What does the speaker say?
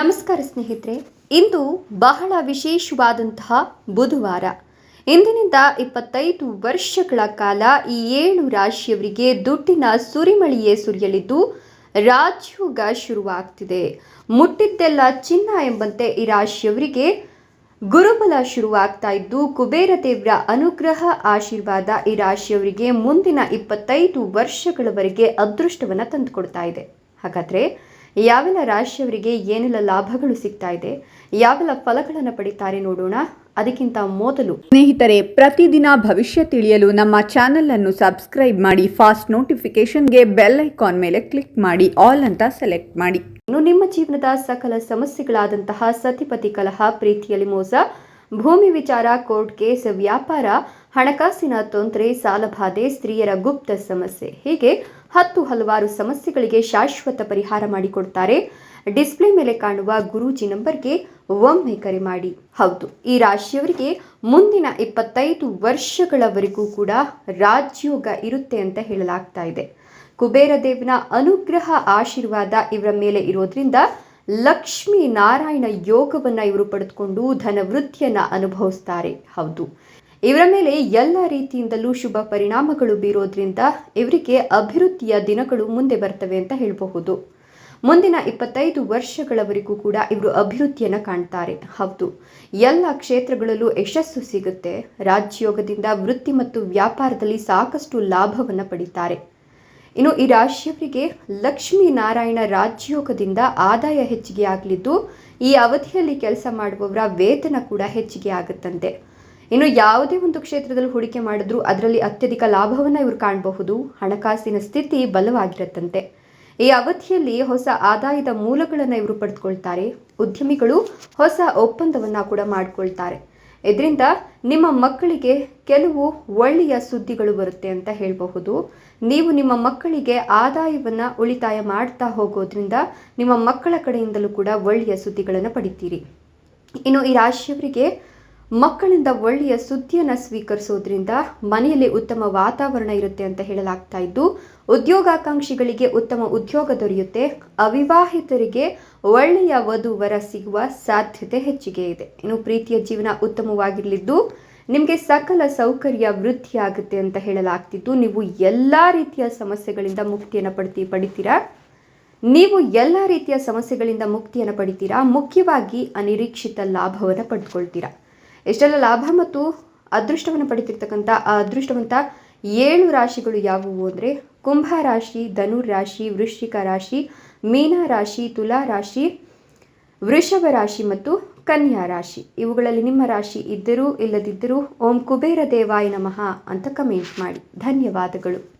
ನಮಸ್ಕಾರ ಸ್ನೇಹಿತರೆ, ಇಂದು ಬಹಳ ವಿಶೇಷವಾದಂತಹ ಬುಧವಾರ. ಇಂದಿನಿಂದ ಇಪ್ಪತ್ತೈದು ವರ್ಷಗಳ ಕಾಲ ಈ ಏಳು ರಾಶಿಯವರಿಗೆ ದುಡ್ಡಿನ ಸುರಿಮಳಿಯೇ ಸುರಿಯಲಿದ್ದು, ರಾಜಯೋಗ ಶುರುವಾಗ್ತಿದೆ. ಮುಟ್ಟಿದ್ದೆಲ್ಲ ಚಿನ್ನ ಎಂಬಂತೆ ಈ ರಾಶಿಯವರಿಗೆ ಗುರುಬಲ ಶುರುವಾಗ್ತಾ ಇದ್ದು, ಕುಬೇರ ದೇವರ ಅನುಗ್ರಹ ಆಶೀರ್ವಾದ ಈ ರಾಶಿಯವರಿಗೆ ಮುಂದಿನ ಇಪ್ಪತ್ತೈದು ವರ್ಷಗಳವರೆಗೆ ಅದೃಷ್ಟವನ್ನು ತಂದುಕೊಡ್ತಾ ಇದೆ. ಹಾಗಾದರೆ ಯಾವೆಲ್ಲ ರಾಶಿಯವರಿಗೆ ಏನೆಲ್ಲ ಲಾಭಗಳು ಸಿಗ್ತಾ ಇದೆ, ಯಾವೆಲ್ಲ ಫಲಗಳನ್ನು ಪಡಿತಾರೆ ನೋಡೋಣ. ಅದಕ್ಕಿಂತ ಮೊದಲು ಸ್ನೇಹಿತರೆ, ಪ್ರತಿದಿನ ಭವಿಷ್ಯ ತಿಳಿಯಲು ನಮ್ಮ ಚಾನೆಲ್ ಅನ್ನು ಸಬ್ಸ್ಕ್ರೈಬ್ ಮಾಡಿ, ಫಾಸ್ಟ್ ನೋಟಿಫಿಕೇಶನ್ಗೆ ಬೆಲ್ ಐಕಾನ್ ಮೇಲೆ ಕ್ಲಿಕ್ ಮಾಡಿ, ಆಲ್ ಅಂತ ಸೆಲೆಕ್ಟ್ ಮಾಡಿ. ಇನ್ನು ನಿಮ್ಮ ಜೀವನದ ಸಕಲ ಸಮಸ್ಯೆಗಳಾದಂತಹ ಸತಿಪತಿ ಕಲಹ, ಪ್ರೀತಿಯಲ್ಲಿ ಮೋಸ, ಭೂಮಿ ವಿಚಾರ, ಕೋರ್ಟ್ ಕೇಸ್, ವ್ಯಾಪಾರ ಹಣಕಾಸಿನ ತೊಂದರೆ ಸಾಲಬಾಧೆ ಸ್ತ್ರೀಯರ ಗುಪ್ತ ಸಮಸ್ಯೆ. ಹೀಗೆ ಹತ್ತು ಹಲವಾರು ಸಮಸ್ಯೆಗಳಿಗೆ ಶಾಶ್ವತ ಪರಿಹಾರ ಮಾಡಿಕೊಡ್ತಾರೆ. ಡಿಸ್ಪ್ಲೇ ಮೇಲೆ ಕಾಣುವ ಗುರೂಜಿ ನಂಬರ್ಗೆ ಒಮ್ಮೆ ಕರೆ ಮಾಡಿ. ಹೌದು, ಈ ರಾಶಿಯವರಿಗೆ ಮುಂದಿನ ಇಪ್ಪತ್ತೈದು ವರ್ಷಗಳವರೆಗೂ ಕೂಡ ರಾಜ್ಯೋಗ ಇರುತ್ತೆ ಅಂತ ಹೇಳಲಾಗ್ತಾ ಇದೆ. ಕುಬೇರ ದೇವನ ಅನುಗ್ರಹ ಆಶೀರ್ವಾದ ಇವರ ಮೇಲೆ ಇರೋದ್ರಿಂದ ಲಕ್ಷ್ಮೀ ನಾರಾಯಣ ಯೋಗವನ್ನ ಇವರು ಪಡೆದುಕೊಂಡು ಧನವೃದ್ಧಿಯನ್ನ ಅನುಭವಿಸ್ತಾರೆ. ಹೌದು. ಇವರ ಮೇಲೆ ಎಲ್ಲ ರೀತಿಯಿಂದಲೂ ಶುಭ ಪರಿಣಾಮಗಳು ಬೀರೋದ್ರಿಂದ ಇವರಿಗೆ ಅಭಿವೃದ್ಧಿಯ ದಿನಗಳು ಮುಂದೆ ಬರ್ತವೆ ಅಂತ ಹೇಳಬಹುದು. ಮುಂದಿನ ಇಪ್ಪತ್ತೈದು ವರ್ಷಗಳವರೆಗೂ ಕೂಡ ಇವರು ಅಭಿವೃದ್ಧಿಯನ್ನು ಕಾಣ್ತಾರೆ. ಹೌದು, ಎಲ್ಲ ಕ್ಷೇತ್ರಗಳಲ್ಲೂ ಯಶಸ್ಸು ಸಿಗುತ್ತೆ. ರಾಜ್ಯೋಗದಿಂದ ವೃತ್ತಿ ಮತ್ತು ವ್ಯಾಪಾರದಲ್ಲಿ ಸಾಕಷ್ಟು ಲಾಭವನ್ನು ಪಡಿತಾರೆ. ಇನ್ನು ಈ ರಾಶಿಯವರಿಗೆ ಲಕ್ಷ್ಮೀ ನಾರಾಯಣ ರಾಜ್ಯೋಗದಿಂದ ಆದಾಯ ಹೆಚ್ಚಿಗೆ ಆಗಲಿದ್ದು, ಈ ಅವಧಿಯಲ್ಲಿ ಕೆಲಸ ಮಾಡುವವರ ವೇತನ ಕೂಡ ಹೆಚ್ಚಿಗೆ ಆಗುತ್ತಂತೆ. ಇನ್ನು ಯಾವುದೇ ಒಂದು ಕ್ಷೇತ್ರದಲ್ಲಿ ಹೂಡಿಕೆ ಮಾಡಿದ್ರೂ ಅದರಲ್ಲಿ ಅತ್ಯಧಿಕ ಲಾಭವನ್ನು ಇವರು ಕಾಣಬಹುದು. ಹಣಕಾಸಿನ ಸ್ಥಿತಿ ಬಲವಾಗಿರುತ್ತಂತೆ. ಈ ಅವಧಿಯಲ್ಲಿ ಹೊಸ ಆದಾಯದ ಮೂಲಗಳನ್ನು ಇವರು ಪಡೆದುಕೊಳ್ತಾರೆ. ಉದ್ಯಮಿಗಳು ಹೊಸ ಒಪ್ಪಂದವನ್ನು ಕೂಡ ಮಾಡಿಕೊಳ್ತಾರೆ. ಇದರಿಂದ ನಿಮ್ಮ ಮಕ್ಕಳಿಗೆ ಕೆಲವು ಒಳ್ಳೆಯ ಸುದ್ದಿಗಳು ಬರುತ್ತೆ ಅಂತ ಹೇಳಬಹುದು. ನೀವು ನಿಮ್ಮ ಮಕ್ಕಳಿಗೆ ಆದಾಯವನ್ನು ಉಳಿತಾಯ ಮಾಡ್ತಾ ಹೋಗೋದ್ರಿಂದ ನಿಮ್ಮ ಮಕ್ಕಳ ಕಡೆಯಿಂದಲೂ ಕೂಡ ಒಳ್ಳೆಯ ಸುದ್ದಿಗಳನ್ನು ಪಡಿತೀರಿ. ಇನ್ನು ಈ ರಾಶಿಯವರಿಗೆ ಮಕ್ಕಳಿಂದ ಒಳ್ಳೆಯ ಸುದ್ದಿಯನ್ನು ಸ್ವೀಕರಿಸೋದ್ರಿಂದ ಮನೆಯಲ್ಲಿ ಉತ್ತಮ ವಾತಾವರಣ ಇರುತ್ತೆ ಅಂತ ಹೇಳಲಾಗ್ತಾ ಇದ್ದು, ಉದ್ಯೋಗಾಕಾಂಕ್ಷಿಗಳಿಗೆ ಉತ್ತಮ ಉದ್ಯೋಗ ದೊರೆಯುತ್ತೆ. ಅವಿವಾಹಿತರಿಗೆ ಒಳ್ಳೆಯ ವಧು ವರ ಸಿಗುವ ಸಾಧ್ಯತೆ ಹೆಚ್ಚಿಗೆ ಇದೆ. ಇನ್ನು ಪ್ರೀತಿಯ ಜೀವನ ಉತ್ತಮವಾಗಿರಲಿದ್ದು, ನಿಮಗೆ ಸಕಲ ಸೌಕರ್ಯ ವೃದ್ಧಿಯಾಗುತ್ತೆ ಅಂತ ಹೇಳಲಾಗ್ತಿದ್ದು, ನೀವು ಎಲ್ಲ ರೀತಿಯ ಸಮಸ್ಯೆಗಳಿಂದ ಮುಕ್ತಿಯನ್ನು ಪಡ್ತಿ, ಪಡಿತೀರಾ? ನೀವು ಎಲ್ಲ ರೀತಿಯ ಸಮಸ್ಯೆಗಳಿಂದ ಮುಕ್ತಿಯನ್ನು ಪಡಿತೀರಾ? ಮುಖ್ಯವಾಗಿ ಅನಿರೀಕ್ಷಿತ ಲಾಭವನ್ನು ಪಡೆದುಕೊಳ್ತೀರಾ ಎಷ್ಟೆಲ್ಲ ಲಾಭ ಮತ್ತು ಅದೃಷ್ಟವನ್ನು ಪಡಿತಿರ್ತಕ್ಕಂಥ, ಆ ಅದೃಷ್ಟವಂತ ಏಳು ರಾಶಿಗಳು ಯಾವುವು ಅಂದರೆ ಕುಂಭ ರಾಶಿ, ಧನು ರಾಶಿ, ವೃಶ್ಚಿಕ ರಾಶಿ, ಮೀನ ರಾಶಿ, ತುಲಾ ರಾಶಿ, ವೃಷಭ ರಾಶಿ ಮತ್ತು ಕನ್ಯಾ ರಾಶಿ. ಇವುಗಳಲ್ಲಿ ನಿಮ್ಮ ರಾಶಿ ಇದ್ದರೂ, ಇಲ್ಲದಿದ್ದರೂ, ಓಂ ಕುಬೇರ ದೇವಾಯ ನಮಃ ಅಂತ ಕಮೆಂಟ್ ಮಾಡಿ. ಧನ್ಯವಾದಗಳು.